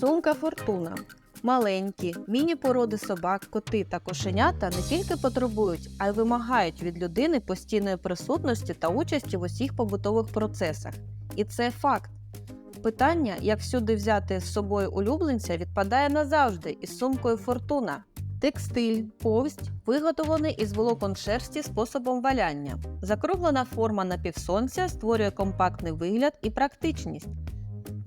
Сумка Фортуна. Маленькі, міні-породи собак, коти та кошенята не тільки потребують, а й вимагають від людини постійної присутності та участі в усіх побутових процесах. І це факт. Питання, як всюди взяти з собою улюбленця, відпадає назавжди із сумкою Фортуна. Текстиль, повсть виготовлений із волокон шерсті способом валяння. Закруглена форма напівсонця створює компактний вигляд і практичність.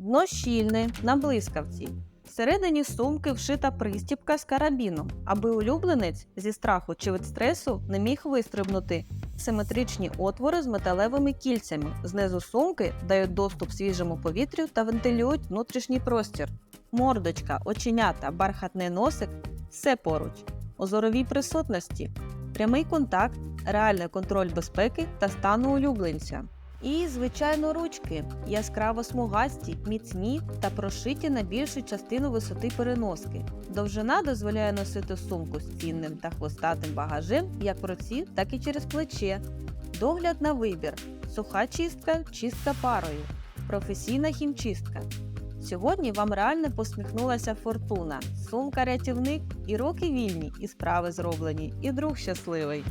Дно щільне на блискавці. Всередині сумки вшита пристіпка з карабіном, аби улюбленець зі страху чи від стресу не міг вистрибнути. Симетричні отвори з металевими кільцями знизу сумки дають доступ свіжому повітрю та вентилюють внутрішній простір. Мордочка, оченята, бархатний носик все поруч. У зоровій присутності, прямий контакт, реальний контроль безпеки та стану улюбленця. І, звичайно, ручки яскраво смугасті, міцні та прошиті на більшу частину висоти переноски. Довжина дозволяє носити сумку з цінним та хвостатим багажем як в руці, так і через плече. Догляд на вибір: суха чистка, чистка парою, професійна хімчистка. Сьогодні вам реально посміхнулася фортуна, сумка рятівник, і роки вільні, і справи зроблені, і друг щасливий.